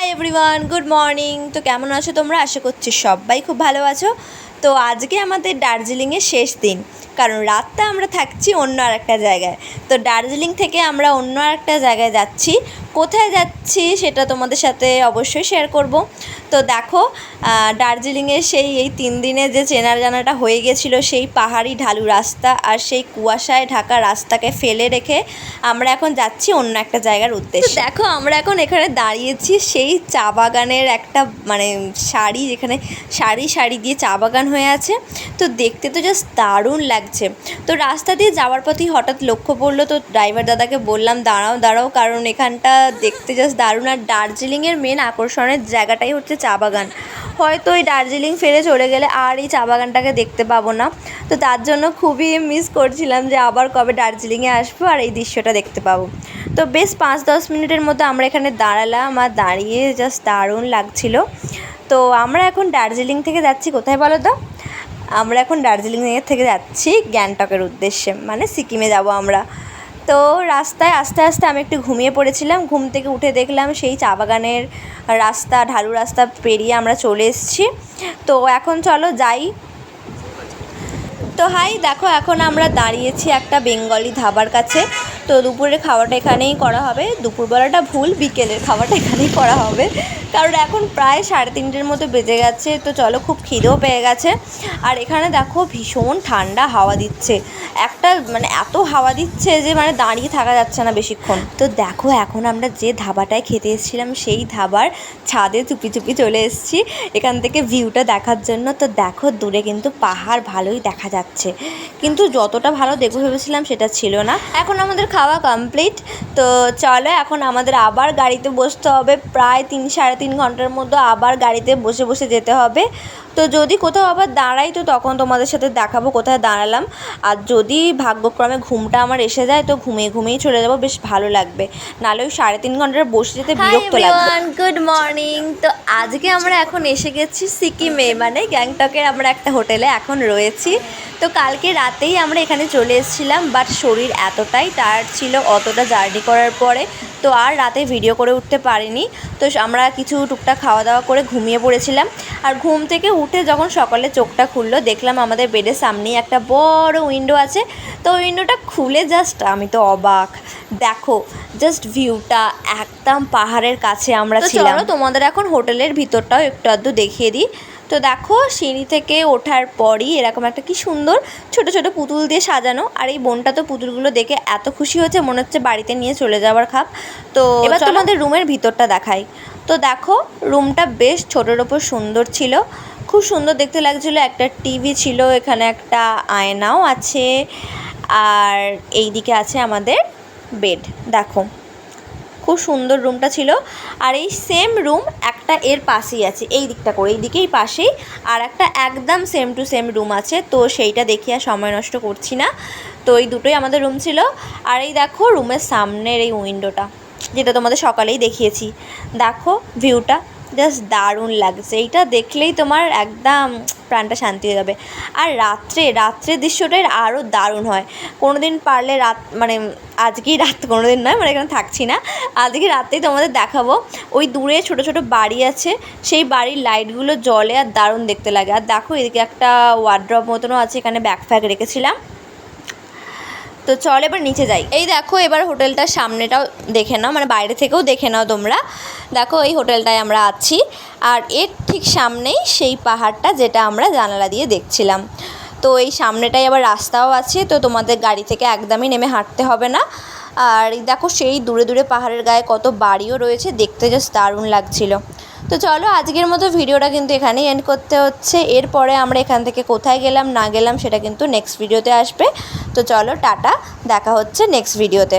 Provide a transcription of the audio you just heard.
Hi everyone good morning তো কেমন আছো তোমরা? আশা করছি সবাই খুব ভালো আছো। তো আজকে আমাদের দার্জিলিংয়ের শেষ দিন। কারণ রাতটা আমরা থাকছি অন্য আর একটা জায়গায়। তো দার্জিলিং থেকে আমরা অন্য আর একটা জায়গায় যাচ্ছি। কোথায় যাচ্ছি সেটা তোমাদের সাথে অবশ্যই শেয়ার করব। তো দেখো দার্জিলিংয়ে সেই এই তিন দিনে যে চেনার জানাটা হয়ে গেছিল সেই পাহাড়ি ঢালু রাস্তা আর সেই কুয়াশায় ঢাকা রাস্তাকে ফেলে রেখে আমরা এখন যাচ্ছি অন্য একটা জায়গার উদ্দেশ্যে। দেখো আমরা এখন এখানে দাঁড়িয়েছি সেই চা বাগানের একটা মানে শাড়ি যেখানে সারি সারি দিয়ে চা বাগান হয়ে আছে। তো দেখতে তো জাস্ট দারুণ লাগছে। তো রাস্তা দিয়ে যাওয়ার পথেই হঠাৎ লক্ষ্য পড়ল, তো ড্রাইভার দাদাকে বললাম, দাঁড়াও দাঁড়াও, কারণ এখানটা দেখতে জাস্ট দারুণ। আর দার্জিলিংয়ের মেন আকর্ষণের জায়গাটাই হচ্ছে চা বাগান। হয়তো এই দার্জিলিং ফেরে চলে গেলে আর এই চা বাগানটাকে দেখতে পাবো না। তো তার জন্য খুবই মিস করছিলাম যে আবার কবে দার্জিলিংয়ে আসব আর এই দৃশ্যটা দেখতে পাবো। তো বেশ পাঁচ দশ মিনিটের মতো আমরা এখানে দাঁড়ালাম আর দাঁড়িয়ে জাস্ট দারুণ লাগছিল। তো আমরা এখন দার্জিলিং থেকে যাচ্ছি। কোথায় বলো তো? আমরা এখন দার্জিলিং থেকে যাচ্ছি গ্যাংটকের উদ্দেশ্যে মানে সিকিমে যাব আমরা। তো রাস্তায় আস্তে আস্তে আমি একটু ঘুমিয়ে পড়েছিলাম, ঘুম থেকে উঠে দেখলাম সেই চা বাগানের রাস্তা, ঢালু রাস্তা পেরিয়ে আমরা চলে এসেছি। তো এখন চলো যাই তো হাই, দেখো এখন আমরা দাঁড়িয়েছি একটা বেঙ্গলি ধাবার কাছে। তো দুপুরের খাওয়াটা এখানেই করা হবে। দুপুরবেলাটা ভুল, বিকেলের খাওয়াটা এখানেই করা হবে। কারণ এখন প্রায় সাড়ে তিনটের মতো বেজে গেছে, তো চলো খুব খিদেও পেয়ে গেছে। আর এখানে দেখো ভীষণ ঠান্ডা হাওয়া দিচ্ছে। একটা মানে এত হাওয়া দিচ্ছে যে মানে দাঁড়িয়ে থাকা যাচ্ছে না বেশিক্ষণ। তো দেখো এখন আমরা যে ধাবাটায় খেতে এসেছিলাম, সেই ধাবার ছাদে চুপি চুপি চলে এসেছি। এখান থেকে ভিউটা দেখার জন্য। তো দেখো দূরে কিন্তু পাহাড়, ভালোই দেখা যাচ্ছে। কিন্তু যতটা ভালো দেখব ভেবেছিলাম সেটা ছিল না। এখন আমাদের খাওয়া কমপ্লিট তো চলো এখন আমাদের আবার গাড়িতে বসতে হবে। প্রায় তিন সাড়ে তিন ঘণ্টার মধ্যে আবার গাড়িতে বসে বসে যেতে হবে। তো যদি কোথাও আবার দাঁড়াই তো তখন তোমাদের সাথে দেখাবো কোথায় দাঁড়ালাম। আর যদি ভাগ্যক্রমে ঘুমটা আমার এসে যায় তো ঘুমিয়ে ঘুমিয়েই চলে যাব। বেশ ভালো লাগবে। নাহলে ওই সাড়ে তিন ঘণ্টার বসে যেতে বিরক্ত লাগবে। গুড মর্নিং তো আজকে আমরা এখন এসে গেছি সিকিমে। মানে গ্যাংটকের আমরা একটা হোটেলে এখন রয়েছি। তো কালকে রাতেই আমরা এখানে চলে এসেছিলাম বাট শরীর এতটাই টায়ার্ড ছিল অতটা জার্নি করার পরে তো আর রাতে ভিডিও করে উঠতে পারিনি। তো আমরা কিছু টুকটাক খাওয়া দাওয়া করে ঘুমিয়ে পড়েছিলাম। আর ঘুম থেকে উঠে যখন সকালে চোখটা খুললো দেখলাম আমাদের বেডের সামনেই একটা বড় উইন্ডো আছে। তো উইন্ডোটা খুলে জাস্ট আমি তো অবাক। দেখো জাস্ট ভিউটা একদম পাহাড়ের কাছে আমরা ছিলাম। তোমাদের এখন হোটেলের ভিতরটাও একটু আধটু দেখিয়ে দিই। তো দেখো সিঁড়ি থেকে ওঠার পরই এরকম একটা কি সুন্দর ছোট ছোট পুতুল দিয়ে সাজানো। আর এই বোনটা তো পুতুলগুলো দেখে এত খুশি হয়েছে মনে হচ্ছে বাড়িতে নিয়ে চলে যাওয়ার খাপ। তো এবার তোমাদের রুমের ভিতরটা দেখাই। তো দেখো রুমটা বেশ ছোটোর ওপর সুন্দর ছিল। খুব সুন্দর দেখতে লাগছিল একটা টিভি ছিল এখানে একটা আয়নাও আছে। আর এই দিকে আছে আমাদের বেড। দেখো। খুব সুন্দর রুমটা ছিল। আর এই সেম রুম একটা এর পাশেই আছে, এই দিকটা করে, এই দিকেই পাশেই। আর একটা একদম সেম টু সেম রুম আছে, তো সেইটা দেখি আর সময় নষ্ট করছি না। তো এই দুটোই আমাদের রুম ছিল। আর এই দেখো রুমের সামনের এই উইন্ডোটা যেটা তোমাদের সকালেই দেখিয়েছি। দেখো ভিউটা জাস্ট দারুণ লাগছে। এইটা দেখলেই তোমার একদম প্রাণটা শান্তি হয়ে যাবে। আর রাত্রে রাত্রের দৃশ্যটাই আরও দারুণ হয়। কোনো দিন পারলে রাত মানে আজকেই রাত কোনো দিন নয় মানে এখানে থাকছি না। আজকে রাতেই তোমাদের দেখাবো। ওই দূরে ছোট ছোট বাড়ি আছে। সেই বাড়ির লাইটগুলো জলে আর দারুণ দেখতে লাগে। আর দেখো এদিকে একটা ওয়ার্ড্রপ মতনও আছে, এখানে ব্যাগ ফ্যাগ রেখেছিলাম। তো চল এবার নিচে যাই। এই দেখো এবার হোটেলটার সামনেটাও দেখে নাও মানে বাইরে থেকেও দেখে নাও তোমরা। দেখো এই হোটেলটায় আমরা আছি, আর এর ঠিক সামনেই সেই পাহাড়টা যেটা আমরা জানালা দিয়ে দেখছিলাম। তো এই সামনেটাই আবার রাস্তাও আছে, তো তোমাদের গাড়ি থেকে একদমই নেমে হাঁটতে হবে না। আর দেখো সেই দূরে দূরে পাহাড়ের গায়ে কত বাড়িও রয়েছে, দেখতে জাস্ট দারুণ লাগছিল। তো চলো আজকের মতো ভিডিওটা কিন্তু এখানেই এন্ড করতে হচ্ছে। এরপরে আমরা এখান থেকে কোথায় গেলাম, না গেলাম সেটা কিন্তু নেক্সট ভিডিওতে আসবে। তো চলো টাটা, দেখা হচ্ছে নেক্সট ভিডিওতে